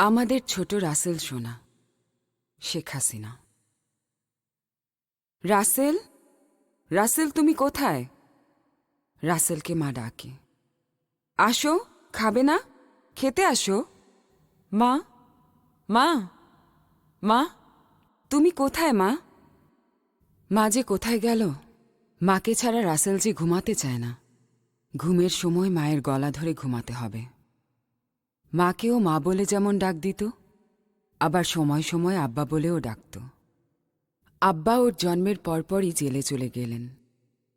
আমাদের ছোট রাসেল সোনা, শেখ হাসিনা। রাসেল রাসেল তুমি কোথায়? রাসেলকে মা ডাকে। আসো, খাবে না? খেতে আসো। মা মা মা, তুমি কোথায় মা? মা যে কোথায় গেল? মাকে ছাড়া রাসেল যে ঘুমাতে চায় না, ঘুমের সময় মায়ের গলা ধরে ঘুমাতে হবে। মাকেও মা বলে যেমন ডাক দিত, আবার সময় সময় আব্বা বলেও ডাকত। আব্বা ওর জন্মের পরপরই জেলে চলে গেলেন।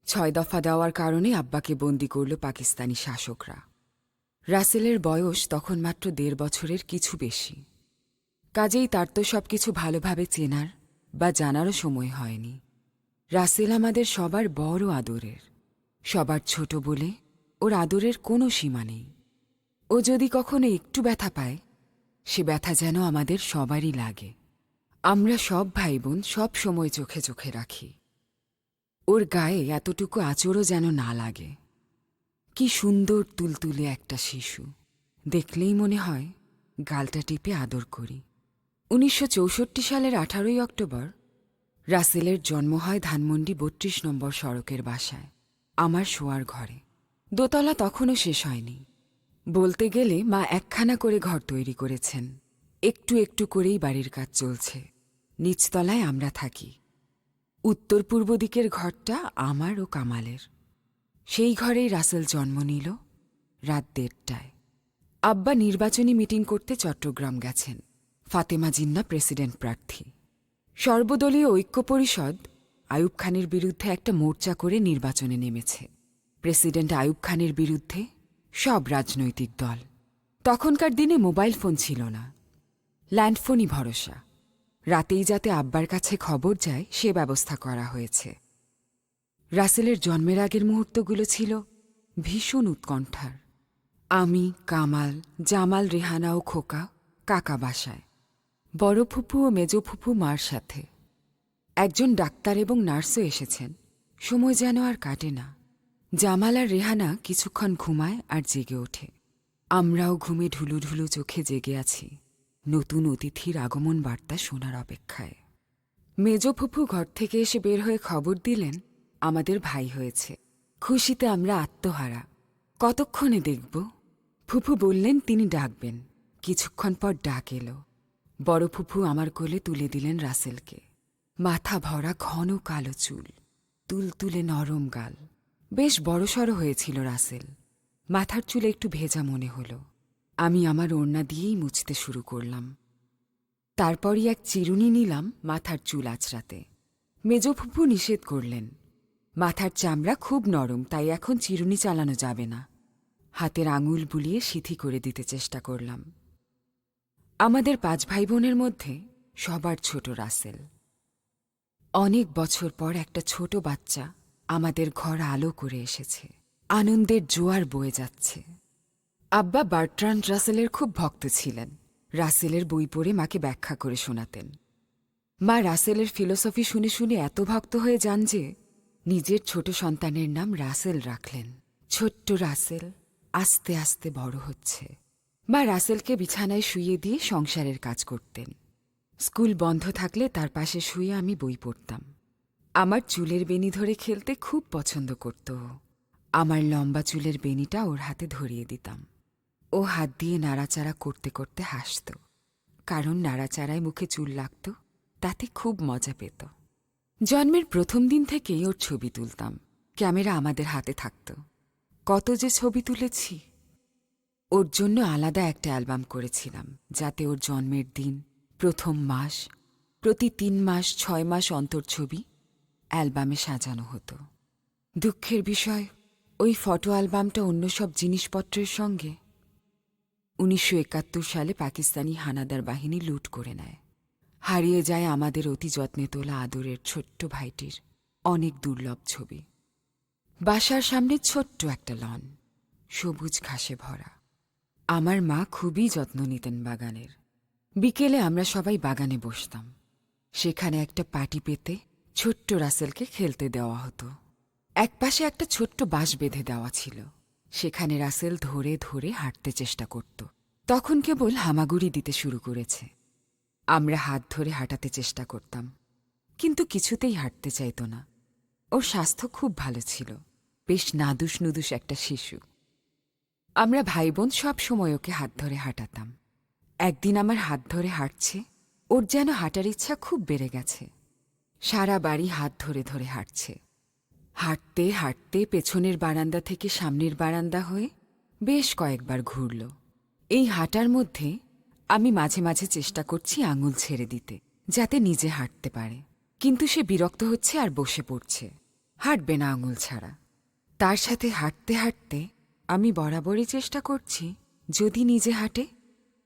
ছয় দফা দেওয়ার কারণে আব্বাকে বন্দি করল পাকিস্তানি শাসকরা। রাসেলের বয়স তখন মাত্র দেড় বছরের কিছু বেশি। কাজেই তার তো সব কিছু ভালোভাবে চেনার বা জানারও সময় হয়নি। রাসেল আমাদের সবার বড় আদরের, সবার ছোট বলে ওর আদরের কোনো সীমা নেই। ও যদি কখনো একটু ব্যথা পায়, সে ব্যথা যেন আমাদের সবারই লাগে। আমরা সব ভাই বোন সব সময় চোখে চোখে রাখি। ওর গায়ে এতটুকু আচরও যেন না লাগে। কি সুন্দর তুলতুলে একটা শিশু। দেখলেই মনে হয় গালটা টিপে আদর করি। উনিশশো চৌষট্টি সালের আঠারোই অক্টোবর, রাসেলের জন্ম হয় ধানমন্ডি বত্রিশ নম্বর সড়কের বাসায়, আমার শোয়ার ঘরে। দোতলা তখনও শেষ হয়নি। বলতে গেলে মা একখানা করে ঘর তৈরি করেছেন। একটু একটু করেই বাড়ির কাজ চলছে। নিচতলায় আমরা থাকি। উত্তর পূর্ব দিকের ঘরটা আমার ও কামালের। সেই ঘরেই রাসেল জন্ম নিল রাত দেড়টায়। আব্বা নির্বাচনী মিটিং করতে চট্টগ্রাম গেছেন। ফাতেমা জিন্না প্রেসিডেন্ট প্রার্থী। সর্বদলীয় ঐক্য পরিষদ আয়ুব খানের বিরুদ্ধে একটা মোর্চা করে নির্বাচনে নেমেছে। প্রেসিডেন্ট আয়ুব খানের বিরুদ্ধে সব রাজনৈতিক দল। তখনকার দিনে মোবাইল ফোন ছিল না। ল্যান্ডফোনই ভরসা। রাতেই যাতে আব্বার কাছে খবর যায়, সে ব্যবস্থা করা হয়েছে। রাসেলের জন্মের আগের মুহূর্তগুলো ছিল ভীষণ উৎকণ্ঠার। আমি, কামাল, জামাল, রেহানা ও খোকা, কাকা বাসায়। বড় ফুপু ও মেজ ফুপু মার সাথে। একজন ডাক্তার এবং নার্সও এসেছেন। সময় যেন আর কাটে না। জামাল আর রেহানা কিছুক্ষণ ঘুমায় আর জেগে ওঠে। আমরাও ঘুমে ঢুলু ঢুলু চোখে জেগে আছি। নতুন অতিথির আগমন বার্তা শোনার অপেক্ষায়। মেজ ফুপু ঘর থেকে এসে বের হয়ে খবর দিলেন, আমাদের ভাই হয়েছে। খুশিতে আমরা আত্মহারা। কতক্ষণে দেখব? ফুফু বললেন, তিনি ডাকবেন। কিছুক্ষণ পর ডাক এলো। বড় ফুফু আমার কোলে তুলে দিলেন রাসেলকে। মাথা ভরা ঘন কালো চুল। তুলতুলে নরম গাল। বেশ বড়সড় হয়েছিল রাসেল। মাথার চুলে একটু ভেজা মনে হলো। আমি আমার ওড়না দিয়েই মুছতে শুরু করলাম। তারপরই এক চিরুনি নিলাম মাথার চুল আঁচড়াতে। মেজ ফুফু নিষেধ করলেন। মাথার চামড়া খুব নরম, তাই এখন চিরুনি চালানো যাবে না। হাতের আঙুল বুলিয়ে সিথি করে দিতে চেষ্টা করলাম। আমাদের পাঁচ ভাই বোনের মধ্যে সবার ছোট রাসেল। অনেক বছর পর একটা ছোট বাচ্চা আমাদের ঘর আলো করে এসেছে। আনন্দের জোয়ার বয়ে যাচ্ছে। আব্বা বার্ট্রান্ড রাসেলের খুব ভক্ত ছিলেন। রাসেলের বই পড়ে মাকে ব্যাখ্যা করে শোনাতেন। মা রাসেলের ফিলোসফি শুনে শুনে এত ভক্ত হয়ে যান যে নিজের ছোট সন্তানের নাম রাসেল রাখলেন। ছোট্ট রাসেল আস্তে আস্তে বড় হচ্ছে। মা রাসেলকে বিছানায় শুইয়ে দিয়ে সংসারের কাজ করতেন। স্কুল বন্ধ থাকলে তার পাশে শুয়ে আমি বই পড়তাম। আমার চুলের বেনি ধরে খেলতে খুব পছন্দ করত। আমার লম্বা চুলের বেনিটা ওর হাতে ধরিয়ে দিতাম। ও হাত দিয়ে নাড়াচাড়া করতে করতে হাসত। কারণ নাড়াচাড়ায় মুখে চুল লাগত, তাতে খুব মজা পেত। জন্মের প্রথম দিন থেকেই ওর ছবি তুলতাম। ক্যামেরা আমাদের হাতে থাকত। কত যে ছবি তুলেছি। ওর জন্য আলাদা একটা অ্যালবাম করেছিলাম, যাতে ওর জন্মের দিন, প্রথম মাস, প্রতি তিন মাস, ছয় মাস অন্তর ছবি অ্যালবামে সাজানো হতো। দুঃখের বিষয়, ওই ফটো অ্যালবামটা অন্য সব জিনিসপত্রের সঙ্গে উনিশশো একাত্তর সালে পাকিস্তানি হানাদার বাহিনী লুট করে নেয়। হারিয়ে যায় আমাদের অতি যত্নে তোলা আদরের ছোট্ট ভাইটির অনেক দুর্লভ ছবি। বাসার সামনে ছোট্ট একটা লন, সবুজ ঘাসে ভরা। আমার মা খুবই যত্ন নিতেন বাগানের। বিকেলে আমরা সবাই বাগানে বসতাম। সেখানে একটা পাটি পেতে ছোট্ট রাসেলকে খেলতে দেওয়া হতো। একপাশে একটা ছোট্ট বাঁশ বেঁধে দেওয়া ছিল। সেখানে রাসেল ধরে ধরে হাঁটতে চেষ্টা করত। তখন কেবল হামাগুড়ি দিতে শুরু করেছে। আমরা হাত ধরে হাঁটাতে চেষ্টা করতাম, কিন্তু কিছুতেই হাঁটতে চাইত না। ওর স্বাস্থ্য খুব ভালো ছিল। বেশ নাদুস নুদুস একটা শিশু। আমরা ভাই বোন সব সময় ওকে হাত ধরে হাঁটাতাম। একদিন আমার হাত ধরে হাঁটছে, ওর যেন হাঁটার ইচ্ছা খুব বেড়ে গেছে। সারা বাড়ি হাত ধরে ধরে হাঁটছে। হাঁটতে হাঁটতে পেছনের বারান্দা থেকে সামনের বারান্দা হয়ে বেশ কয়েকবার ঘুরল। এই হাঁটার মধ্যে আমি মাঝে মাঝে চেষ্টা করছি আঙুল ছেড়ে দিতে, যাতে নিজে হাঁটতে পারে। কিন্তু সে বিরক্ত হচ্ছে আর বসে পড়ছে। হাঁটবে না আঙুল ছাড়া। তার সাথে হাঁটতে হাঁটতে আমি বরাবরই চেষ্টা করছি যদি নিজে হাঁটে।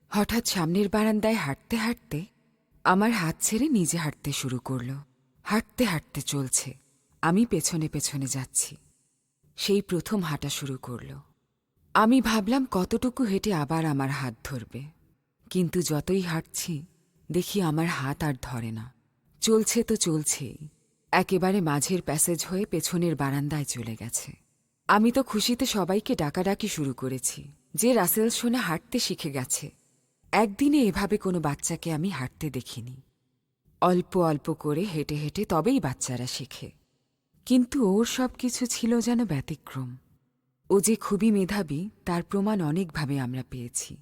হঠাৎ সামনের বারান্দায় হাঁটতে হাঁটতে আমার হাত ছেড়ে নিজে হাঁটতে শুরু করল। হাঁটতে হাঁটতে চলছে। আমি পেছনে পেছনে যাচ্ছি। সেই প্রথম হাঁটা শুরু করল। আমি ভাবলাম কতটুকু হেঁটে আবার আমার হাত ধরবে। কিন্তু যতই হাঁটছি, দেখি আমার হাত আর ধরে না। চলছে তো চলছেই। একেবারে মাঝের প্যাসেজ হয়ে পেছনের বারান্দায় চলে গেছে। আমি তো খুশিতে সবাইকে ডাকাডাকি শুরু করেছি, যে রাসেল সোনা হাঁটতে শিখে গেছে। একদিনে এভাবে কোনো বাচ্চাকে আমি হাঁটতে দেখিনি। অল্প অল্প করে হেঁটে হেঁটে তবেই বাচ্চারা শেখে। কিন্তু ওর সব কিছু ছিল যেন ব্যতিক্রম। ও যে খুবই মেধাবী, তার প্রমাণ অনেকভাবে আমরা পেয়েছি।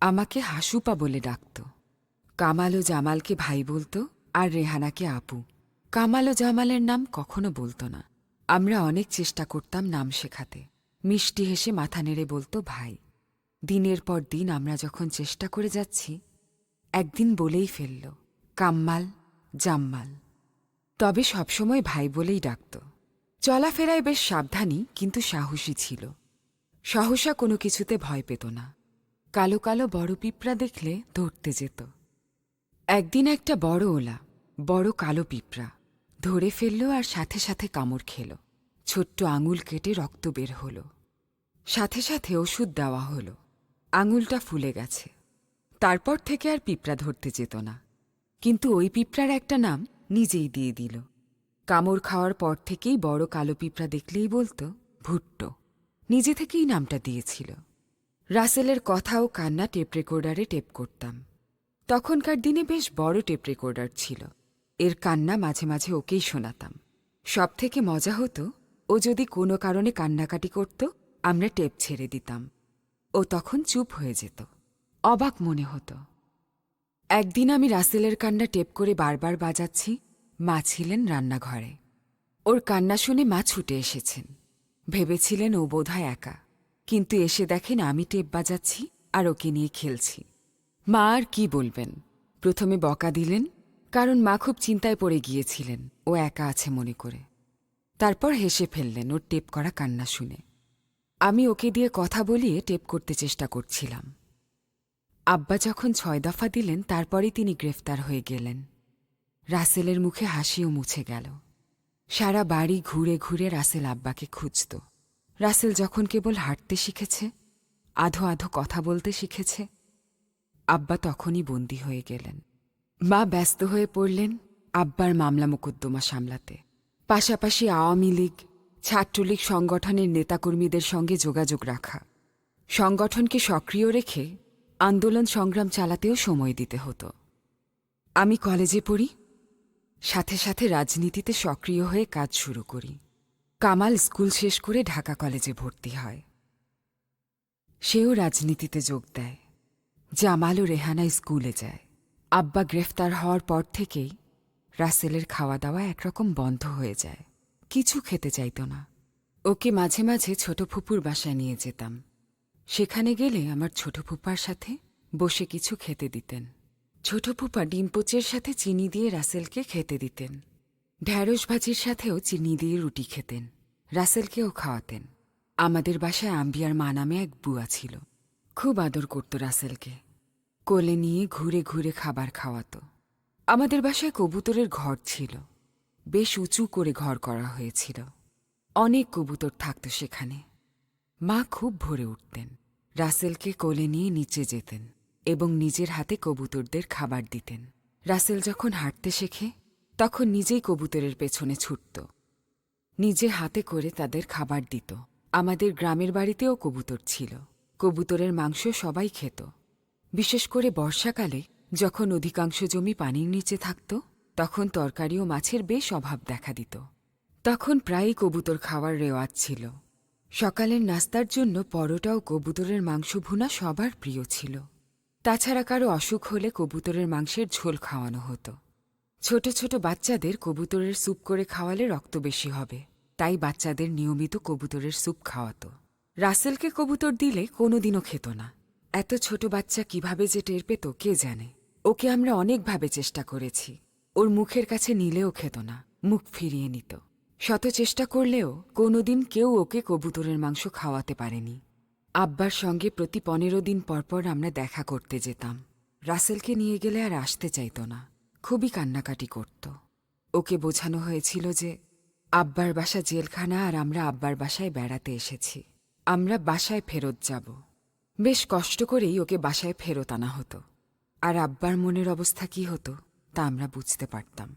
আমাকে হাসুপা বলে ডাকত। কামাল ও জামালকে ভাই বলতো আর রেহানাকে আপু। কামাল ও জামালের নাম কখনো বলতো না। আমরা অনেক চেষ্টা করতাম নাম শেখাতে। মিষ্টি হেসে মাথা নেড়ে বলতো, ভাই, দিনের পর দিন আমরা যখন চেষ্টা করে যাচ্ছি, একদিন বলেই ফেলল। কাম্মাল, জাম্মাল। তবে সবসময় ভাই বলেই ডাকত। চলাফেরায় বেশ সাবধানী, কিন্তু সাহসী ছিল। সহসা কোনো কিছুতে ভয় পেত না। কালো কালো বড় পিঁপড়া দেখলে ধরতে যেত। একদিন একটা বড় ওলা, বড় কালো পিঁপড়া, ধরে ফেলল আর সাথে সাথে কামড় খেল। ছোট্ট আঙুল কেটে রক্ত বের হল। সাথে সাথে ওষুধ দেওয়া হলো। আঙুলটা ফুলে গেছে। তারপর থেকে আর পিঁপড়া ধরতে যেত না। কিন্তু ওই পিঁপড়ার একটা নাম নিজেই দিয়ে দিল। কামড় খাওয়ার পর থেকেই বড় কালো পিঁপড়া দেখলেই বলতো, ভুট্টো। নিজে থেকেই নামটা দিয়েছিল। রাসেলের কথা ও কান্না টেপ রেকর্ডারে টেপ করতাম। তখনকার দিনে বেশ বড় টেপ রেকর্ডার ছিল। এর কান্না মাঝে মাঝে ওকেই শোনাতাম। সব থেকে মজা হতো, ও যদি কোনো কারণে কান্নাকাটি করত, আমরা টেপ ছেড়ে দিতাম। ও তখন চুপ হয়ে যেত। অবাক মনে হতো। একদিন আমি রাসেলের কান্না টেপ করে বারবার বাজাচ্ছি, মা ছিলেন রান্নাঘরে। ওর কান্না শুনে মা ছুটে এসেছেন। ভেবেছিলেন ও বোধহয় একা। কিন্তু এসে দেখেন আমি টেপ বাজাচ্ছি আর ওকে নিয়ে খেলছি। মা আর কি বলবেন? প্রথমে বকা দিলেন, কারণ মা খুব চিন্তায় পড়ে গিয়েছিলেন, ও একা আছে মনে করে। তারপর হেসে ফেললেন ওর টেপ করা কান্না শুনে। আমি ওকে দিয়ে কথা বলিয়ে টেপ করতে চেষ্টা করছিলাম। আব্বা যখন ছয় দফা দিলেন, তারপরই তিনি গ্রেফতার হয়ে গেলেন। রাসেলের মুখে হাসিও মুছে গেল। সারা বাড়ি ঘুরে ঘুরে রাসেল আব্বাকে খুঁজত। রাসেল যখন কেবল হাঁটতে শিখেছে, আধো আধো কথা বলতে শিখেছে, আব্বা তখনই বন্দি হয়ে গেলেন। মা ব্যস্ত হয়ে পড়লেন আব্বার মামলা মোকদ্দমা সামলাতে। পাশাপাশি আওয়ামী লীগ, ছাত্রলীগ সংগঠনের নেতাকর্মীদের সঙ্গে যোগাযোগ রাখা। সংগঠনকে সক্রিয় রেখে আন্দোলন সংগ্রাম চালাতেও সময় দিতে হতো। আমি কলেজে পড়ি, সাথে সাথে রাজনীতিতে সক্রিয় হয়ে কাজ শুরু করি। কামাল স্কুল শেষ করে ঢাকা কলেজে ভর্তি হয়। সেও রাজনীতিতে যোগ দেয়। জামাল ও রেহানা স্কুলে যায়। আব্বা গ্রেফতার হওয়ার পর থেকেই রাসেলের খাওয়া দাওয়া একরকম বন্ধ হয়ে যায়। কিছু খেতে চাইত না। ওকে মাঝে মাঝে ছোট ফুপুর বাসায় নিয়ে যেতাম। সেখানে গেলে আমার ছোট ফুপার সাথে বসে কিছু খেতে দিতেন। ছোট ফুপা ডিম পোচের সাথে চিনি দিয়ে রাসেলকে খেতে দিতেন। ঢ্যাঁড়স ভাজির সাথেও চিনি দিয়ে রুটি খেতেন। রাসেলকেও খাওয়াতেন। আমাদের বাসায় আম্বিয়ার মা নামে এক বুয়া ছিল। খুব আদর করত রাসেলকে। কোলে নিয়ে ঘুরে ঘুরে খাবার খাওয়াতো। আমাদের বাসায় কবুতরের ঘর ছিল। বেশ উঁচু করে ঘর করা হয়েছিল। অনেক কবুতর থাকত সেখানে। মা খুব ভরে উঠতেন। রাসেলকে কোলে নিয়ে নিচে যেতেন এবং নিজের হাতে কবুতরদের খাবার দিতেন। রাসেল যখন হাঁটতে শেখে, তখন নিজেই কবুতরের পেছনে ছুটত। নিজে হাতে করে তাদের খাবার দিত। আমাদের গ্রামের বাড়িতেও কবুতর ছিল। কবুতরের মাংস সবাই খেত। বিশেষ করে বর্ষাকালে যখন অধিকাংশ জমি পানির নিচে থাকত, তখন তরকারি ও মাছের বেশ অভাব দেখা দিত। তখন প্রায়ই কবুতর খাওয়ার রেওয়াজ ছিল। সকালের নাস্তার জন্য পরোটা ও কবুতরের মাংস ভুনা সবার প্রিয় ছিল। তাছাড়া কারও অসুখ হলে কবুতরের মাংসের ঝোল খাওয়ানো হতো। ছোট ছোট বাচ্চাদের কবুতরের স্যুপ করে খাওয়ালে রক্ত বেশি হবে, তাই বাচ্চাদের নিয়মিত কবুতরের স্যুপ খাওয়াতো। রাসেলকে কবুতর দিলে কোনোদিনও খেত না। এত ছোট বাচ্চা কীভাবে যে টের পেত, কে জানে? ওকে আমরা অনেকভাবে চেষ্টা করেছি। ওর মুখের কাছে নিলেও খেত না, মুখ ফিরিয়ে নিত। শত চেষ্টা করলেও কোনোদিন কেউ ওকে কবুতরের মাংস খাওয়াতে পারেনি। আব্বার সঙ্গে প্রতি পনেরো দিন পরপর আমরা দেখা করতে যেতাম। রাসেলকে নিয়ে গেলে আর আসতে চাইত না। খুবই কান্নাকাটি করত। ওকে বোঝানো হয়েছিল যে, আব্বার বাসা জেলখানা আর আমরা আব্বার বাসায় বেড়াতে এসেছি। আমরা বাসায় ফেরত যাব। বেশ কষ্ট করেই ওকে বাসায় ফেরত আনা হতো। আর আব্বার মনের অবস্থা কি হতো তা আমরা বুঝতে পারতাম।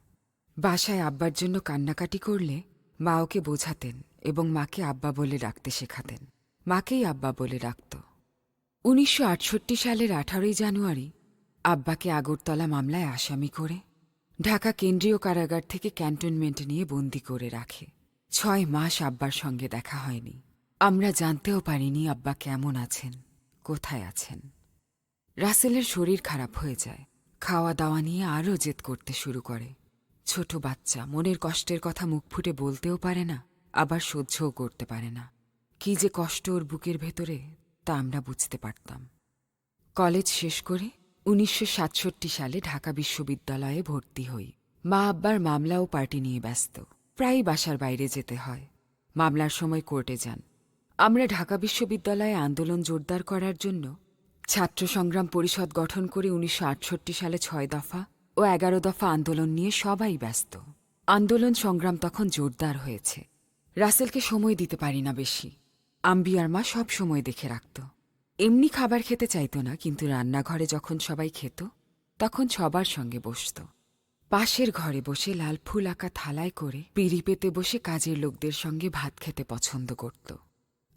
বাসায় আব্বার জন্য কান্নাকাটি করলে মা ওকে বোঝাতেন এবং মাকে আব্বা বলে ডাকতে শেখাতেন। মাকেই আব্বা বলে ডাকত। উনিশশো আটষট্টি সালের আঠারোই জানুয়ারি আব্বাকে আগরতলা মামলায় আসামি করে ঢাকা কেন্দ্রীয় কারাগার থেকে ক্যান্টনমেন্ট নিয়ে বন্দি করে রাখে। ছয় মাস আব্বার সঙ্গে দেখা হয়নি। আমরা জানতেও পারিনি আব্বা কেমন আছেন, কোথায় আছেন। রাসেলের শরীর খারাপ হয়ে যায়। খাওয়া দাওয়া নিয়ে আরও জেদ করতে শুরু করে। ছোট বাচ্চা মনের কষ্টের কথা মুখ ফুটে বলতেও পারে না, আবার সহ্যও করতে পারে না। কি যে কষ্ট ওর বুকের ভেতরে, তা আমরা বুঝতে পারতাম। কলেজ শেষ করে উনিশশো সাতষট্টি সালে ঢাকা বিশ্ববিদ্যালয়ে ভর্তি হই। মা আব্বার মামলা ও পার্টি নিয়ে ব্যস্ত। প্রায়ই বাসার বাইরে যেতে হয়। মামলার সময় কোর্টে যান। আমরা ঢাকা বিশ্ববিদ্যালয়ে আন্দোলন জোরদার করার জন্য ছাত্র সংগ্রাম পরিষদ গঠন করে উনিশশো আটষট্টি সালে ছয় দফা ও এগারো দফা আন্দোলন নিয়ে সবাই ব্যস্ত। আন্দোলন সংগ্রাম তখন জোরদার হয়েছে। রাসেলকে সময় দিতে পারি না বেশি। আম্বিয়ার মা সব সময় দেখে রাখত। এমনি খাবার খেতে চাইত না, কিন্তু রান্নাঘরে যখন সবাই খেত, তখন সবার সঙ্গে বসত। পাশের ঘরে বসে লাল ফুল আঁকা থালায় করে পিড়ি পেতে বসে কাজের লোকদের সঙ্গে ভাত খেতে পছন্দ করত।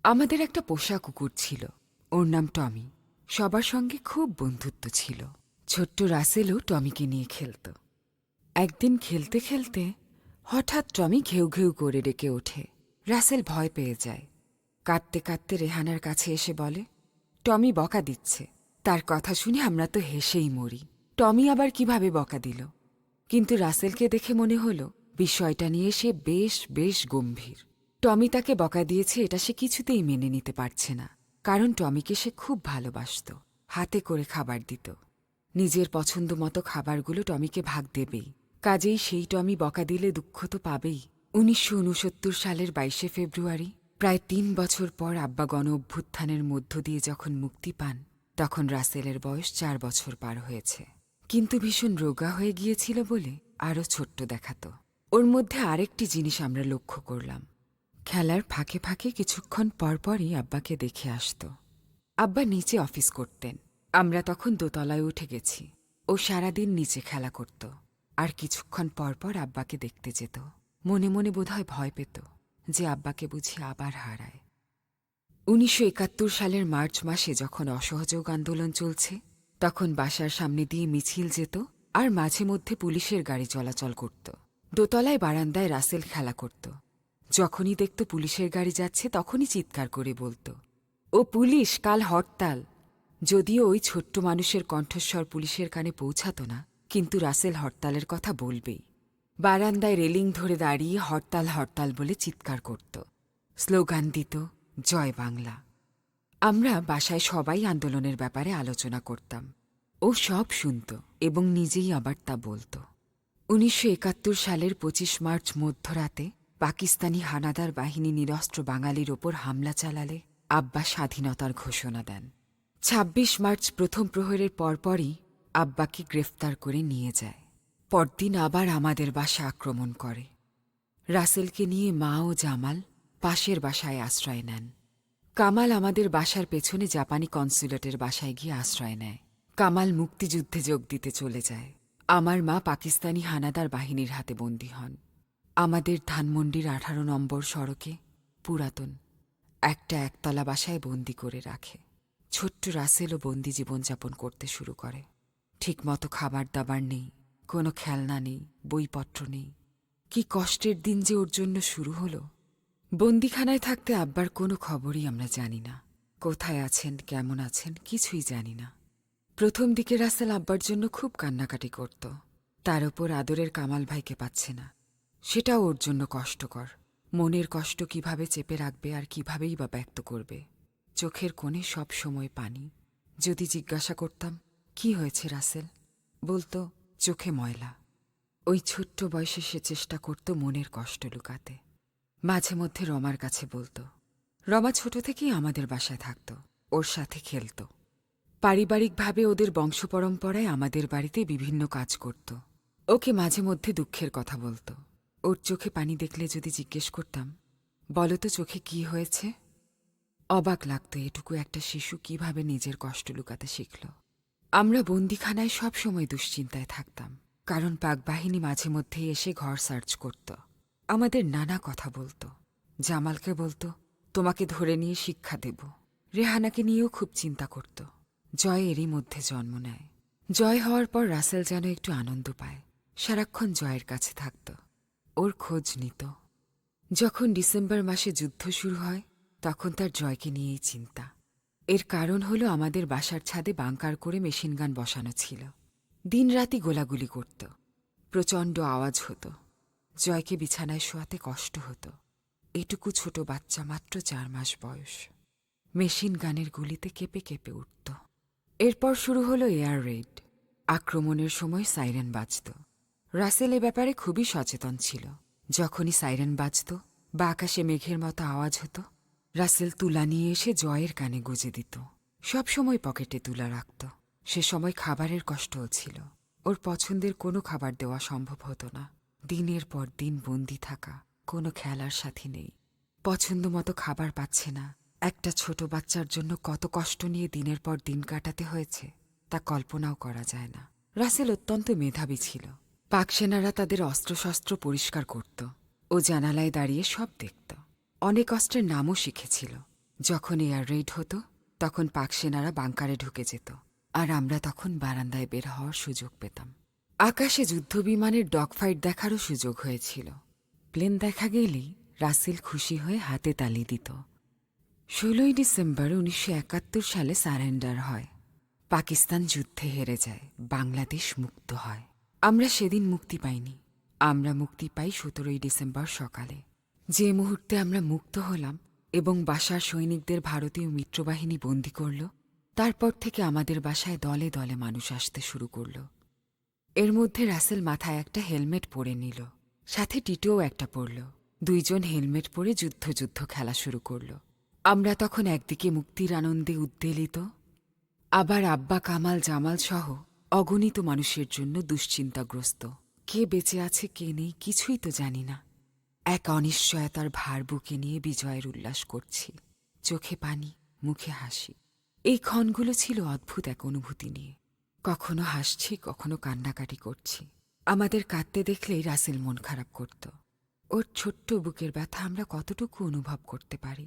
আমাদের একটা পোষা কুকুর ছিল। ওর নাম টমি। সবার সঙ্গে খুব বন্ধুত্ব ছিল। ছোট্ট রাসেলও টমিকে নিয়ে খেলত। একদিন খেলতে খেলতে হঠাৎ টমি ঘেউ ঘেউ করে ডেকে ওঠে। রাসেল ভয় পেয়ে যায়। কাঁদতে কাঁদতে রেহানার কাছে এসে বলে, টমি বকা দিচ্ছে। তার কথা শুনে আমরা তো হেসেই মরি। টমি আবার কীভাবে বকা দিল? কিন্তু রাসেলকে দেখে মনে হলো, বিষয়টা নিয়ে সে বেশ বেশ গম্ভীর। টমি তাকে বকা দিয়েছে এটা সে কিছুতেই মেনে নিতে পারছে না। কারণ টমিকে সে খুব ভালোবাসত। হাতে করে খাবার দিত। নিজের পছন্দ মতো খাবারগুলো টমিকে ভাগ দেবেই কাজেই সেই টমি বকা দিলে দুঃখ তো পাবেই। উনিশশো উনসত্তর সালের বাইশে ফেব্রুয়ারি, প্রায় তিন বছর পর আব্বা গণ অভ্যুত্থানের মধ্য দিয়ে যখন মুক্তি পান, তখন রাসেলের বয়স চার বছর পার হয়েছে। কিন্তু ভীষণ রোগা হয়ে গিয়েছিল বলে আরও ছোট্ট দেখাত। ওর মধ্যে আরেকটি জিনিস আমরা লক্ষ্য করলাম। খেলার ফাঁকে ফাঁকে কিছুক্ষণ পরপরই আব্বাকে দেখে আসত। আব্বা নিচে অফিস করতেন। আমরা তখন দোতলায় উঠে গেছি ও সারাদিন নিচে খেলা করত। আর কিছুক্ষণ পরপর আব্বাকে দেখতে যেত। মনে মনে বোধহয় ভয় পেত যে আব্বাকে বুঝি আবার হারায়। উনিশশো একাত্তর সালের মার্চ মাসে যখন অসহযোগ আন্দোলন চলছে, তখন বাসার সামনে দিয়ে মিছিল যেত আর মাঝে মধ্যে পুলিশের গাড়ি চলাচল করত। দোতলায় বারান্দায় রাসেল খেলা করত। যখনই দেখত পুলিশের গাড়ি যাচ্ছে, তখনই চিৎকার করে বলতো, ও পুলিশ, কাল হরতাল। যদিও ওই ছোট্ট মানুষের কণ্ঠস্বর পুলিশের কানে পৌঁছাত না, কিন্তু রাসেল হরতালের কথা বলবেই। বারান্দায় রেলিং ধরে দাঁড়িয়ে হরতাল হরতাল বলে চিৎকার করত। স্লোগান দিত, জয় বাংলা। আমরা বাসায় সবাই আন্দোলনের ব্যাপারে আলোচনা করতাম। ও সব শুনত এবং নিজেই আবার তা বলত। উনিশশো একাত্তর সালের পঁচিশ মার্চ মধ্যরাতে পাকিস্তানি হানাদার বাহিনী নিরস্ত্র বাঙালির ওপর হামলা চালালে আব্বা স্বাধীনতার ঘোষণা দেন। ছাব্বিশ মার্চ প্রথম প্রহরের পরপরই আব্বাকে গ্রেফতার করে নিয়ে যায়। পরদিন আবার আমাদের বাসা আক্রমণ করে। রাসেলকে নিয়ে মা ও জামাল পাশের বাসায় আশ্রয় নেন। কামাল আমাদের বাসার পেছনে জাপানি কনসুলেটের বাসায় গিয়ে আশ্রয় নেয়। কামাল মুক্তিযুদ্ধে যোগ দিতে চলে যায়। আমার মা পাকিস্তানি হানাদার বাহিনীর হাতে বন্দী হন। আমাদের ধানমন্ডির আঠারো নম্বর সড়কে পুরাতন, একটা একতলা বাসায় বন্দি করে রাখে। ছোট্ট রাসেলও বন্দি জীবনযাপন করতে শুরু করে। ঠিকমতো খাবার দাবার নেই, কোনো খেলনা নেই, বইপত্র নেই। কি কষ্টের দিন যে ওর জন্য শুরু হলো। বন্দিখানায় থাকতে আব্বার কোনো খবরই আমরা জানি না। কোথায় আছেন, কেমন আছেন, কিছুই জানি না। প্রথম দিকে রাসেল আব্বার জন্য খুব কান্নাকাটি করত। তার ওপর আদরের কামাল ভাইকে পাচ্ছে না। সেটা ওর জন্য কষ্টকর। মনের কষ্ট কীভাবে চেপে রাখবে আর কিভাবেই বা ব্যক্ত করবে। চোখের কোণে সব সময় পানি। যদি জিজ্ঞাসা করতাম, কি হয়েছে রাসেল? বলতো, চোখে ময়লা। ওই ছোট্ট বয়সে সে চেষ্টা করত মনের কষ্ট লুকাতে। মাঝে মধ্যে রমার কাছে বলতো, রমা ছোট থেকেই আমাদের বাসায় থাকত, ওর সাথে খেলত। পারিবারিকভাবে ওদের বংশপরম্পরায় আমাদের বাড়িতে বিভিন্ন কাজ করত। ওকে মাঝে মধ্যে দুঃখের কথা বলতো। ওর চোখে পানি দেখলে যদি জিজ্ঞেস করতাম, বলো তো চোখে কি হয়েছে? অবাক লাগতো এটুকু একটা শিশু কীভাবে নিজের কষ্ট লুকাতে শিখল। আমরা বন্দিখানায় সব সময় দুশ্চিন্তায় থাকতাম, কারণ পাকবাহিনী মাঝে মধ্যেই এসে ঘর সার্চ করত। আমাদের নানা কথা বলতো। জামালকে বলতো, তোমাকে ধরে নিয়ে শিক্ষা দেব। রেহানাকে নিয়েও খুব চিন্তা করত। জয় এরই মধ্যে জন্ম নেয়। জয় হওয়ার পর রাসেল যেন একটু আনন্দ পায়। সারাক্ষণ জয়ের কাছে থাকত। ওর খোঁজ নিত। যখন ডিসেম্বর মাসে যুদ্ধ শুরু হয় তখন তার জয়কে নিয়েই চিন্তা। এর কারণ হলো আমাদের বাসার ছাদে বাংকার করে মেশিনগান বসানো ছিল। দিনরাতি গোলাগুলি করত। প্রচণ্ড আওয়াজ হতো। জয়কে বিছানায় শোয়াতে কষ্ট হতো। এটুকু ছোট বাচ্চা মাত্র চার মাস বয়স। মেশিন গানের গুলিতে কেঁপে কেঁপে উঠত। এরপর শুরু হলো এয়ার রেড। আক্রমণের সময় সাইরেন বাজত। রাসেল এ ব্যাপারে খুবই সচেতন ছিল। যখনই সাইরেন বাজত, বা আকাশে মেঘের মতো আওয়াজ হতো রাসেল তুলা নিয়ে এসে জয়ের কানে গুজে দিত। সব সময় পকেটে তুলা রাখত। সে সময় খাবারের কষ্টও ছিল। ওর পছন্দের কোনো খাবার দেওয়া সম্ভব হতো না। দিনের পর দিন বন্দি থাকা, কোনো খেলার সাথী নেই। পছন্দ মতো খাবার পাচ্ছে না। একটা ছোট বাচ্চার জন্য কত কষ্ট নিয়ে দিনের পর দিন কাটাতে হয়েছে, তা কল্পনাও করা যায় না। রাসেল অত্যন্ত মেধাবী ছিল। পাকসেনারা তাদের অস্ত্রশস্ত্র পরিষ্কার করত। ও জানালায় দাঁড়িয়ে সব দেখত। অনেক অস্ত্রের নামও শিখেছিল। যখন এয়ার রেড হতো, তখন পাক সেনারা বাংকারে ঢুকে যেত, আর আমরা তখন বারান্দায় বের হওয়ার সুযোগ পেতাম। আকাশে যুদ্ধবিমানের ডগফাইট দেখারও সুযোগ হয়েছিল। প্লেন দেখা গেলেই রাসেল খুশি হয়ে হাতে তালি দিত। ষোলোই ডিসেম্বর উনিশশো একাত্তর সালে সারেন্ডার হয়। পাকিস্তান যুদ্ধে হেরে যায়, বাংলাদেশ মুক্ত হয়। আমরা সেদিন মুক্তি পাইনি। আমরা মুক্তি পাই সতেরোই ডিসেম্বর সকালে। যে মুহূর্তে আমরা মুক্ত হলাম এবং বাসার সৈনিকদের ভারতীয় মিত্রবাহিনী বন্দি করল, তারপর থেকে আমাদের বাসায় দলে দলে মানুষ আসতে শুরু করল। এর মধ্যে রাসেল মাথায় একটা হেলমেট পরে নিল, সাথে টিটোও একটা পরল। দুইজন হেলমেট পরে যুদ্ধ যুদ্ধ খেলা শুরু করল। আমরা তখন একদিকে মুক্তির আনন্দে উদ্বেলিত, আবার আব্বা কামাল জামাল সহ অগণিত মানুষের জন্য দুশ্চিন্তাগ্রস্ত। কে বেঁচে আছে, কে নেই কিছুই তো জানি না। এক অনিশ্চয়তার ভার বুকে নিয়ে বিজয়ের উল্লাস করছি। চোখে পানি, মুখে হাসি। এই ক্ষণগুলো ছিল অদ্ভুত এক অনুভূতি নিয়ে। কখনো হাসছি, কখনো কান্নাকাটি করছি। আমাদের কাঁদতে দেখলেই রাসেল মন খারাপ করত। ওর ছোট্ট বুকের ব্যথা আমরা কতটুকু অনুভব করতে পারি?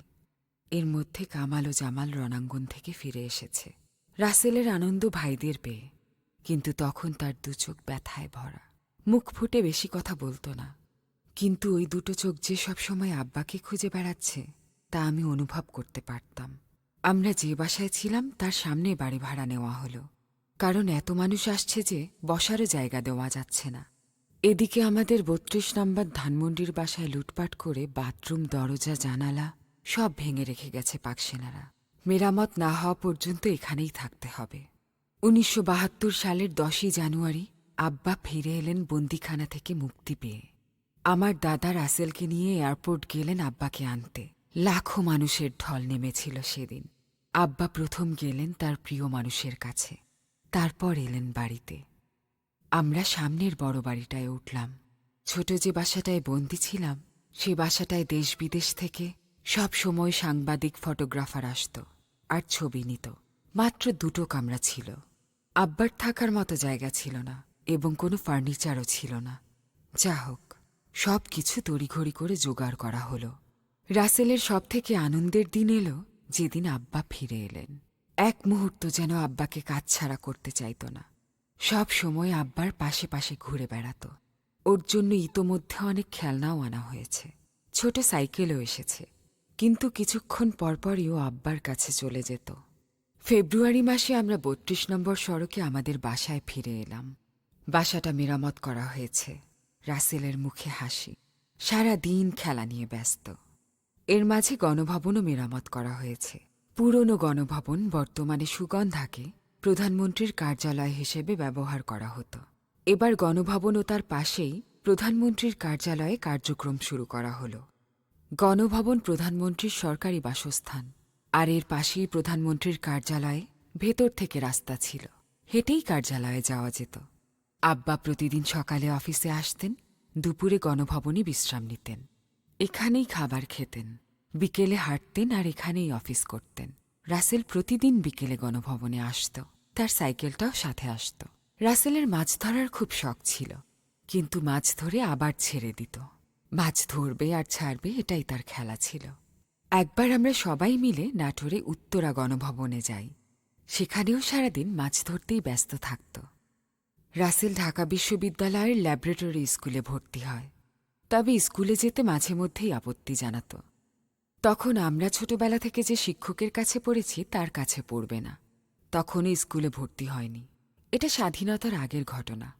এর মধ্যে কামাল ও জামাল রণাঙ্গন থেকে ফিরে এসেছে। রাসেলের আনন্দ ভাইদের পেয়ে। কিন্তু তখন তার দু চোখ ব্যথায় ভরা। মুখ ফুটে বেশি কথা বলতো না। কিন্তু ওই দুটো চোখ যে সবসময় আব্বাকে খুঁজে বেড়াচ্ছে, তা আমি অনুভব করতে পারতাম। আমরা যে বাসায় ছিলাম, তার সামনে বাড়ি ভাড়া নেওয়া হলো। কারণ এত মানুষ আসছে যে বসারও জায়গা দেওয়া যাচ্ছে না। এদিকে আমাদের বত্রিশ নম্বর ধানমন্ডির বাসায় লুটপাট করে বাথরুম, দরজা, জানালা সব ভেঙে রেখে গেছে পাকসেনারা। মেরামত না হওয়া পর্যন্ত এখানেই থাকতে হবে। উনিশশো বাহাত্তর সালের দশই জানুয়ারি আব্বা ফিরে এলেন বন্দিখানা থেকে মুক্তি পেয়ে। আমার দাদা রাসেলকে নিয়ে এয়ারপোর্ট গেলেন আব্বাকে আনতে। লাখো মানুষের ঢল নেমেছিল সেদিন। আব্বা প্রথম গেলেন তার প্রিয় মানুষের কাছে। তারপর এলেন বাড়িতে। আমরা সামনের বড় বাড়িটায় উঠলাম। ছোট যে বাসাটায় বন্দি ছিলাম, সে বাসাটায় দেশ বিদেশ থেকে সব সময় সাংবাদিক ফটোগ্রাফার আসত আর ছবি নিত। মাত্র দুটো কামরা ছিল। আব্বার থাকার মতো জায়গা ছিল না এবং কোনো ফার্নিচারও ছিল না। যা হোক সব কিছু তড়িঘড়ি করে জোগাড় করা হলো। রাসেলের সব থেকে আনন্দের দিন এলো যেদিন আব্বা ফিরে এলেন। এক মুহূর্ত যেন আব্বাকে কাজ ছাড়া করতে চাইত না। সব সময় আব্বার পাশে পাশে ঘুরে বেড়াত। ওর জন্য ইতোমধ্যে অনেক খেলনাও আনা হয়েছে। ছোট সাইকেলও এসেছে। কিন্তু কিছুক্ষণ পরপরই ও আব্বার কাছে চলে যেত। ফেব্রুয়ারি মাসে আমরা বত্রিশ নম্বর সড়কে আমাদের বাসায় ফিরে এলাম। বাসাটা মেরামত করা হয়েছে। রাসেলের মুখে হাসি। সারা দিন খেলা নিয়ে ব্যস্ত। এর মাঝে গণভবনও মেরামত করা হয়েছে। পুরনো গণভবন বর্তমানে সুগন্ধাকে প্রধানমন্ত্রীর কার্যালয় হিসেবে ব্যবহার করা হতো। এবার গণভবন ও তার পাশেই প্রধানমন্ত্রীর কার্যালয়ে কার্যক্রম শুরু করা হলো। গণভবন প্রধানমন্ত্রীর সরকারি বাসস্থান, আর এর পাশেই প্রধানমন্ত্রীর কার্যালয়ে ভেতর থেকে রাস্তা ছিল। হেঁটেই কার্যালয়ে যাওয়া যেত। আব্বা প্রতিদিন সকালে অফিসে আসতেন, দুপুরে গণভবনে বিশ্রাম নিতেন। এখানেই খাবার খেতেন, বিকেলে হাঁটতেন আর এখানেই অফিস করতেন। রাসেল প্রতিদিন বিকেলে গণভবনে আসত, তার সাইকেলটাও সাথে আসত। রাসেলের মাছ ধরার খুব শখ ছিল, কিন্তু মাছ ধরে আবার ছেড়ে দিত। মাছ ধরবে আর ছাড়বে এটাই তার খেলা ছিল। একবার আমরা সবাই মিলে নাটোরে উত্তরা গণভবনে যাই। সেখানেও সারাদিন মাছ ধরতেই ব্যস্ত থাকত। রাসেল ঢাকা বিশ্ববিদ্যালয়ের ল্যাবরেটরি স্কুলে ভর্তি হয়। তবে স্কুলে যেতে মাঝে মধ্যেই আপত্তি জানাত। তখন আমরা ছোটবেলা থেকে যে শিক্ষকের কাছে পড়েছি, তার কাছে পড়বে না। তখনই স্কুলে ভর্তি হয়নি। এটা স্বাধীনতার আগের ঘটনা।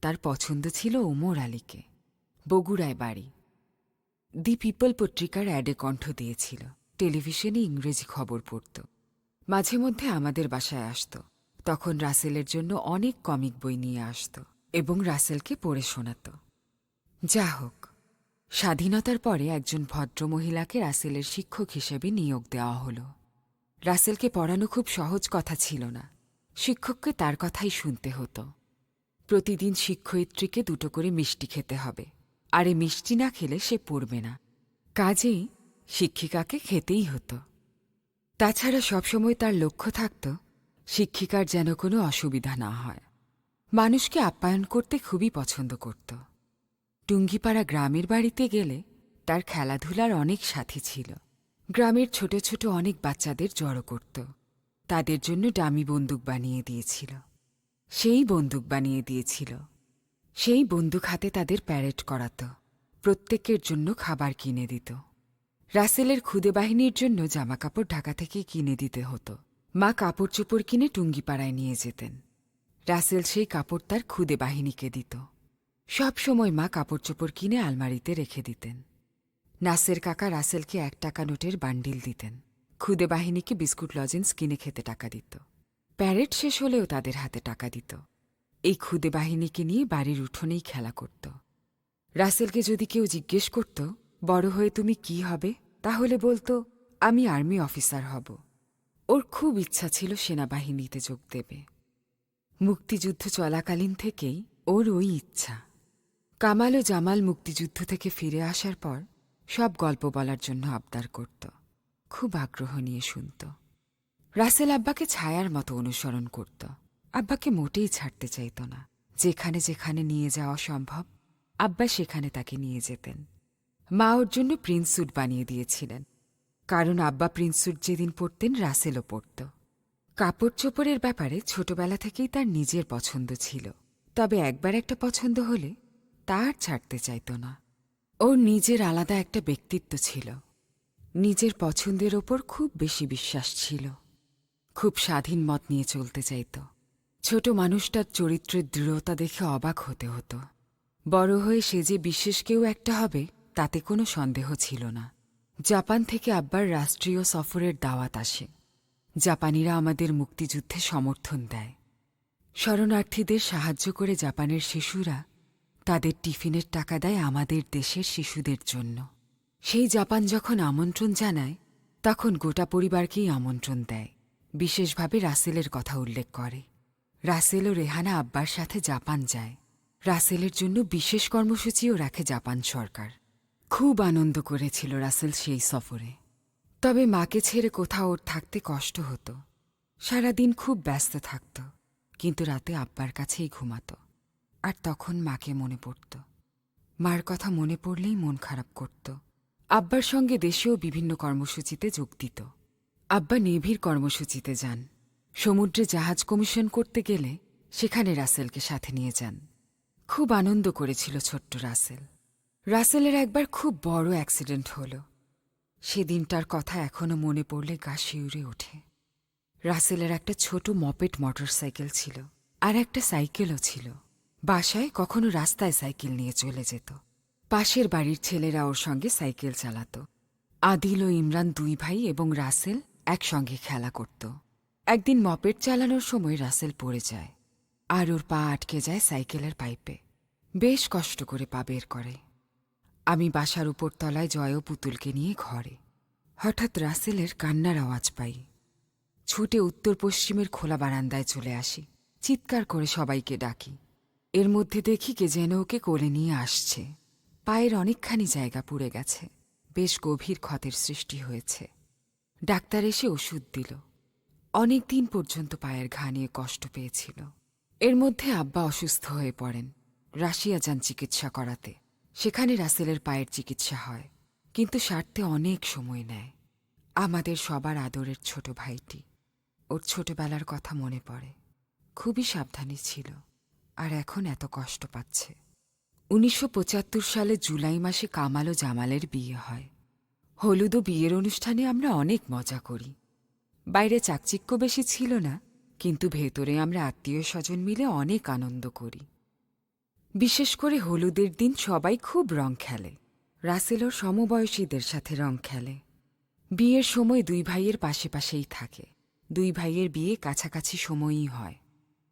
তার পছন্দ ছিল ওমর আলীকে। বগুড়ায় বাড়ি। দি পিপল পত্রিকার অ্যাডে কণ্ঠ দিয়েছিল। টেলিভিশনে ইংরেজি খবর পড়ত। মাঝে মধ্যে আমাদের বাসায় আসত। তখন রাসেলের জন্য অনেক কমিক বই নিয়ে আসত এবং রাসেলকে পড়ে শোনাত। যা হোক, স্বাধীনতার পরে একজন ভদ্রমহিলাকে রাসেলের শিক্ষক হিসেবে নিয়োগ দেওয়া হল। রাসেলকে পড়ানো খুব সহজ কথা ছিল না। শিক্ষককে তার কথাই শুনতে হতো। প্রতিদিন শিক্ষয়িত্রীকে দুটো করে মিষ্টি খেতে হবে, আর এ মিষ্টি না খেলে সে পড়বে না। কাজেই শিক্ষিকাকে খেতেই হতো। তাছাড়া সবসময় তার লক্ষ্য থাকত শিক্ষিকার যেন কোনো অসুবিধা না হয়। মানুষকে আপ্যায়ন করতে খুবই পছন্দ করত। টুঙ্গিপাড়া গ্রামের বাড়িতে গেলে তার খেলাধুলার অনেক সাথী ছিল। গ্রামের ছোট ছোট অনেক বাচ্চাদের জড়ো করত। তাদের জন্য ডামি বন্দুক বানিয়ে দিয়েছিল। সেই বন্দুক বানিয়ে দিয়েছিল। সেই বন্দুক হাতে তাদের প্যারেড করাত। প্রত্যেকের জন্য খাবার কিনে দিত। রাসেলের খুদে বাহিনীর জন্য জামাকাপড় ঢাকা থেকে কিনে দিতে হতো। মা কাপড় চোপড় কিনে টুঙ্গিপাড়ায় নিয়ে যেতেন। রাসেল সেই কাপড় তার খুদে বাহিনীকে দিত। সব সময় মা কাপড় চোপড় কিনে আলমারিতে রেখে দিতেন। নাসের কাকা রাসেলকে এক টাকা নোটের বান্ডিল দিতেন। খুদে বাহিনীকে বিস্কুট, লজেন্স কিনে খেতে টাকা দিত। প্যারেড শেষ হলেও তাদের হাতে টাকা দিত। এই খুদে বাহিনীকে নিয়ে বাড়ির উঠোনেই খেলা করত। রাসেলকে যদি কেউ জিজ্ঞেস করত, বড় হয়ে তুমি কি হবে? তাহলে বলতো, আমি আর্মি অফিসার হব। ওর খুব ইচ্ছা ছিল সেনাবাহিনীতে যোগ দেবে। মুক্তিযুদ্ধ চলাকালীন থেকেই ওর ওই ইচ্ছা। কামাল ও জামাল মুক্তিযুদ্ধ থেকে ফিরে আসার পর সব গল্প বলার জন্য আবদার করত। খুব আগ্রহ নিয়ে শুনত। রাসেল আব্বাকে ছায়ার মতো অনুসরণ করত। আব্বাকে মোটেই ছাড়তে চাইত না। যেখানে যেখানে নিয়ে যাওয়া সম্ভব, আব্বা সেখানে তাকে নিয়ে যেতেন। মা ওর জন্য প্রিন্স স্যুট বানিয়ে দিয়েছিলেন। কারণ আব্বা প্রিন্স স্যুট যেদিন পরতেন রাসেলও পরত। কাপড় চোপড়ের ব্যাপারে ছোটবেলা থেকেই তার নিজের পছন্দ ছিল। তবে একবার একটা পছন্দ হলে তার ছাড়তে চাইত না। ওর নিজের আলাদা একটা ব্যক্তিত্ব ছিল। নিজের পছন্দের ওপর খুব বেশি বিশ্বাস ছিল। খুব স্বাধীন মত নিয়ে চলতে চাইত। ছোট মানুষটার চরিত্রের দৃঢ়তা দেখে অবাক হতে হতো। বড় হয়ে সে যে বিশেষ কেউ একটা হবে, তাতে কোনো সন্দেহ ছিল না। জাপান থেকে আব্বার রাষ্ট্রীয় সফরের দাওয়াত আসে। জাপানিরা আমাদের মুক্তিযুদ্ধে সমর্থন দেয়। শরণার্থীদের সাহায্য করে জাপানের শিশুরা তাদের টিফিনের টাকা দেয় আমাদের দেশের শিশুদের জন্য। সেই জাপান যখন আমন্ত্রণ জানায়, তখন গোটা পরিবারকেই আমন্ত্রণ দেয়। বিশেষভাবে রাসেলের কথা উল্লেখ করে। রাসেল ও রেহানা আব্বার সাথে জাপান যায়। রাসেলের জন্য বিশেষ কর্মসূচিও রাখে জাপান সরকার। খুব আনন্দ করেছিল রাসেল সেই সফরে। তবে মাকে ছেড়ে কোথাও ওর থাকতে কষ্ট হতো। সারাদিন খুব ব্যস্ত থাকত, কিন্তু রাতে আব্বার কাছেই ঘুমাত। আর তখন মাকে মনে পড়ত। মার কথা মনে পড়লেই মন খারাপ করত। আব্বার সঙ্গে দেশেও বিভিন্ন কর্মসূচিতে যোগ দিত। আব্বা নেভির কর্মসূচিতে যান। সমুদ্রে জাহাজ কমিশন করতে গেলে সেখানে রাসেলকে সাথে নিয়ে যান। খুব আনন্দ করেছিল ছোট্ট রাসেল। রাসেলের একবার খুব বড় অ্যাক্সিডেন্ট হল। সেদিনটার কথা এখনও মনে পড়লে গা শিউরে ওঠে। রাসেলের একটা ছোট মপেট মোটরসাইকেল ছিল আর একটা সাইকেলও ছিল। বাসায় কখনো রাস্তায় সাইকেল নিয়ে চলে যেত। পাশের বাড়ির ছেলেরা ওর সঙ্গে সাইকেল চালাত। আদিল ও ইমরান দুই ভাই এবং রাসেল একসঙ্গে খেলা করত। একদিন মপেট চালানোর সময় রাসেল পড়ে যায় আর ওর পা আটকে যায় সাইকেলের পাইপে। বেশ কষ্ট করে পা বের করে। আমি বাসার উপর তলায় জয় পুতুলকে নিয়ে ঘরে। হঠাৎ রাসেলের কান্নার আওয়াজ পাই। ছুটে উত্তর পশ্চিমের খোলা বারান্দায় চলে আসি। চিৎকার করে সবাইকে ডাকি। এর মধ্যে দেখি কে যেন ওকে কোলে নিয়ে আসছে। পায়ের অনেকখানি জায়গা পুড়ে গেছে। বেশ গভীর ক্ষতের সৃষ্টি হয়েছে। ডাক্তার এসে ওষুধ দিল। অনেক দিন পর্যন্ত পায়ের ঘা নিয়ে কষ্ট পেয়েছিল। এর মধ্যে আব্বা অসুস্থ হয়ে পড়েন। রাশিয়া যান চিকিৎসা করাতে। সেখানে রাসেলের পায়ের চিকিৎসা হয়, কিন্তু সারতে অনেক সময় নেয়। আমাদের সবার আদরের ছোট ভাইটি, ওর ছোটবেলার কথা মনে পড়ে। খুবই সাবধানী ছিল, আর এখন এত কষ্ট পাচ্ছে। উনিশশো পঁচাত্তর সালে জুলাই মাসে কামাল ও জামালের বিয়ে হয়। হলুদ ও বিয়ের অনুষ্ঠানে আমরা অনেক মজা করি। বাইরে চাকচিক্য বেশি ছিল না, কিন্তু ভেতরে আমরা আত্মীয় স্বজন মিলে অনেক আনন্দ করি। বিশেষ করে হলুদের দিন সবাই খুব রং খেলে। রাসেলও সমবয়সীদের সাথে রং খেলে। বিয়ের সময় দুই ভাইয়ের পাশে পাশেই থাকে। দুই ভাইয়ের বিয়ে কাছাকাছি সময়ই হয়।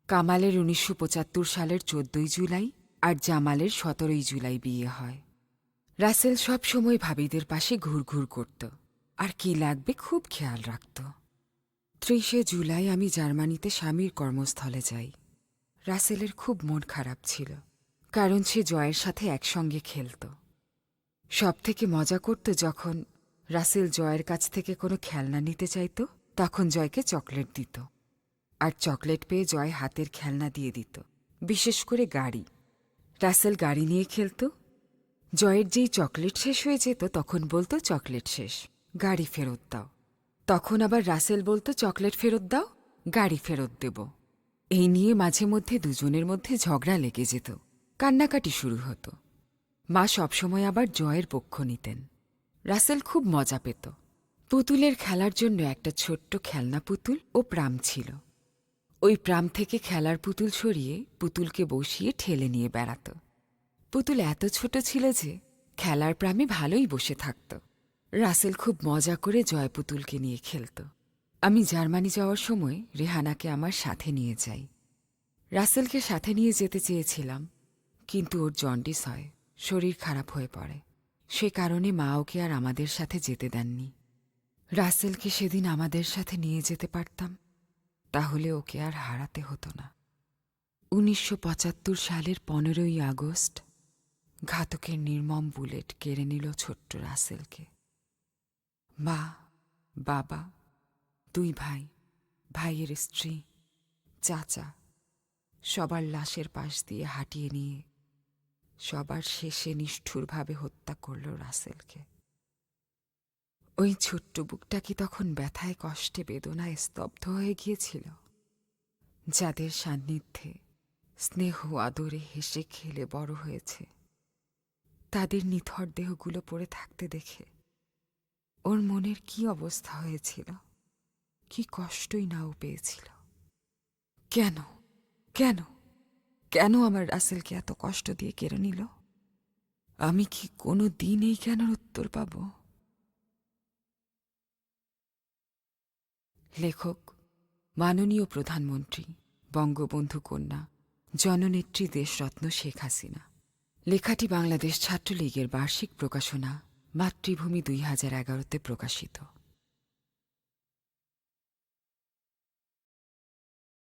কামালের উনিশশো পঁচাত্তর সালের চোদ্দই জুলাই আর জামালের সতেরোই জুলাই বিয়ে হয়। রাসেল সব সময় ভাবিদের পাশে ঘুরঘুর করত আর কি লাগবে খুব খেয়াল রাখত। ত্রিশে জুলাই আমি জার্মানিতে স্বামীর কর্মস্থলে যাই। রাসেলের খুব মন খারাপ ছিল। কারণ সে জয়ের সাথে একসঙ্গে খেলত। সব থেকে মজা করত যখন রাসেল জয়ের কাছ থেকে কোনো খেলনা নিতে চাইত, তখন জয়কে চকলেট দিত। আর চকলেট পেয়ে জয় হাতের খেলনা দিয়ে দিত, বিশেষ করে গাড়ি। রাসেল গাড়ি নিয়ে খেলত। জয়ের যেই চকলেট শেষ হয়ে যেত, তখন বলতো, চকলেট শেষ, গাড়ি ফেরত দাও। তখন আবার রাসেল বলতো, চকলেট ফেরত দাও, গাড়ি ফেরত দেব। এই নিয়ে মাঝে মধ্যে দুজনের মধ্যে ঝগড়া লেগে যেত। কান্নাকাটি শুরু হতো। মা সবসময় আবার জয়ের পক্ষ নিতেন। রাসেল খুব মজা পেত। পুতুলের খেলার জন্য একটা ছোট্ট খেলনা পুতুল ও প্রাম ছিল। ওই প্রাম থেকে খেলার পুতুল সরিয়ে পুতুলকে বসিয়ে ঠেলে নিয়ে বেড়াত। পুতুল এত ছোট ছিল যে খেলার প্রামে ভালোই বসে থাকত। রাসেল খুব মজা করে জয় পুতুলকে নিয়ে খেলত। আমি জার্মানি যাওয়ার সময় রেহানাকে আমার সাথে নিয়ে যাই। রাসেলকে সাথে নিয়ে যেতে চেয়েছিলাম। কিন্তু ওর জন্ডিস হয়, শরীর খারাপ হয়ে পড়ে। সে কারণে মা ওকে আর আমাদের সাথে যেতে দেননি। রাসেলকে সেদিন আমাদের সাথে নিয়ে যেতে পারতাম, তাহলে ওকে আর হারাতে হতো না। উনিশশো পঁচাত্তর সালের পনেরোই আগস্ট, ঘাতকের নির্মম বুলেট কেড়ে নিল ছোট্ট রাসেলকে। মা, বাবা, দুই ভাই, ভাইয়ের স্ত্রী, চাচা, সবার লাশের পাশ দিয়ে হাঁটিয়ে নিয়ে সবার শেষে নিষ্ঠুরভাবে হত্যা করল রাসেলকে। ওই ছোট্ট বুকটা কি তখন ব্যথায়, কষ্টে, বেদনায় স্তব্ধ হয়ে গিয়েছিল? যাদের সান্নিধ্যে স্নেহ আদরে হেসে খেলে বড় হয়েছে, তাদের নিথর দেহগুলো পড়ে থাকতে দেখে ওর মনের কি অবস্থা হয়েছিল? কি কষ্টই না ও পেয়েছিল। কেন? কেন? কেন আমার রাসেলকে এত কষ্ট দিয়ে কেড়ে নিল? আমি কি কোনো দিন এই কেনার উত্তর পাব? লেখক, মাননীয় প্রধানমন্ত্রী, বঙ্গবন্ধু কন্যা, জননেত্রী দেশরত্ন শেখ হাসিনা। লেখাটি বাংলাদেশ ছাত্রলীগের বার্ষিক প্রকাশনা, মাতৃভূমি দুই হাজার এগারোতে প্রকাশিত।